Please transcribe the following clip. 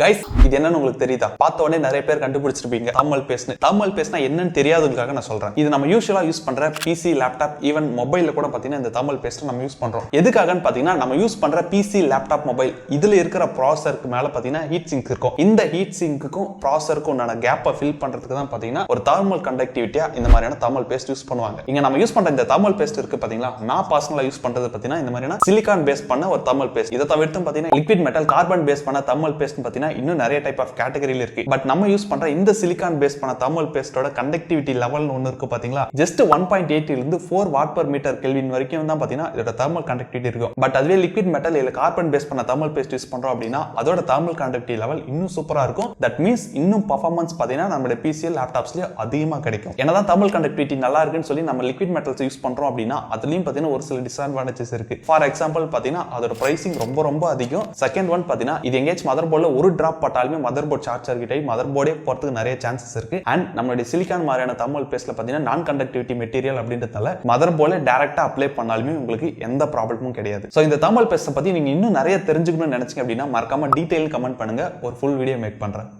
Guys இது என்னன்னு உங்களுக்கு தெரியுதா? பார்த்த உடனே நிறைய பேர் கண்டுபிடிச்சிருப்பீங்க. தாமல் பேஸ்னு தாமல் பேஸ்னா என்னன்னு தெரியாதவங்களுக்காக நான் சொல்றேன். இது நம்ம யூஸ்வலா யூஸ் பண்ற பிசி லேப்டாப் ஈவன் மொபைல்ல கூட பாத்தீங்கன்னா இந்த தாமல் பேஸ்ட் நம்ம யூஸ் பண்றோம். எதுக்காகன்னு பாத்தீங்கன்னா நம்ம யூஸ் பண்ற பிசி லேப்டாப் மொபைல் இதுல இருக்கிற ப்ராசருக்கு மேல பாத்தீங்கன்னா ஹீட் சிங்க் இருக்கும். இந்த ஹீட் சிங்க்குக்கும் ப்ராசருக்கும் உண்டான கேப்பை ஃபில் பண்றதுக்கு தான் பாத்தீங்கன்னா ஒரு தர்மல் கண்டக்டிவிட்டியா இந்த மாதிரியான தாமல் பேஸ்ட் யூஸ் பண்ணுவாங்க. இங்க நம்ம யூஸ் பண்ற இந்த தாமல் பேஸ்ட் இருக்கு பாத்தீங்களா நான் பர்சனலா யூஸ் பண்றது பாத்தீங்கன்னா இந்த மாதிரியான சிலிகான் பேஸ் பண்ண ஒரு தாமல் பேஸ்ட் இதை தவிர்த்து பாத்தீங்கன்னா லிக்விட் மெட்டல் கார்பன் பேஸ் பண்ண தாமல் பேஸ்ட் பாத்தீங்கன்னா இன்னும் நிறைய டைப் ஆஃப் கேட்டகரியில் இருக்கு. பட் நம்ம யூஸ் பண்ற இந்த சிலிகான் பேஸ் பண்ண தமிழ் பேஸ்டோட கண்டக்டிவிட்டி லெவல் ஒன்று இருக்கு பாத்தீங்களா? ஜஸ்ட் ஒன் பாயிண்ட் எயிட் இருந்து four watt per metre kelvin வரைக்கும் தான் பார்த்தீங்கன்னா இதோட தர்மல் கண்டக்டிவிட்டி இருக்கும். பட் அதுவே லிக்விட் மெட்டல் இல்லை கார்பன் பேஸ் பண்ண தர்மல் பேஸ்ட் யூஸ் பண்றோம் அப்படின்னா அதோட தர்மல் கண்டக்டிவிட்டி லெவல் இன்னும் சூப்பராக இருக்கும். தட் மீன்ஸ் இன்னும் பர்ஃபார்மன்ஸ் பாத்தீங்கன்னா நம்மளோட பிசிஎல் லேப்டாப்ஸ்லயே அதிகமா கிடைக்கும். என்னதான் தர்மல் கண்டக்டிவிட்டி நல்லா இருக்குன்னு சொல்லி நம்ம லிக்விட் மெட்டல்ஸ் யூஸ் பண்றோம் அப்படின்னா அதுலயும் பாத்தீங்கன்னா ஒரு சில டிஸ்அட்வான்டேஜஸ் இருக்கு. ஃபார் எக்ஸாம்பிள் பாத்தீங்கன்னா அதோட பிரைசிங் ரொம்ப ரொம்ப அதிகம். செகண்ட் ஒன் பாத்தீங்கன்னா இது எங்கேயாச்சும் மதர் போர்டில் ஒரு டிராப் பட்டாலுமே மதர் போர்ட் ஷார்ட் சர்க்கிட் ஆகி மதர் போர்டே போறதுக்கு நிறைய சான்சஸ் இருக்கு. அண்ட் நம்மளுடைய சிலிக்கான் மாதிரியான தமிழ் பேஸ்ல பாத்தீங்கன்னா நான் கண்டக்டிவிட்டி மெட்டீரியல் அப்படின்றதால மதர் போர்டே டேரக்டா அப்ளை பண்ணாலுமே உங்களுக்கு எந்த ப்ராப்ளமும் கிடையாது. ஸோ இந்த தமிழ் பேஸ்ட்டை பத்தி நீங்க இன்னும் நிறைய தெரிஞ்சுக்கணும்னு நினைச்சீங்க அப்படின்னா மறக்காம டீடைல் கமெண்ட் பண்ணுங்க. ஒரு ஃபுல் வீடியோ மேக் பண்றேன்.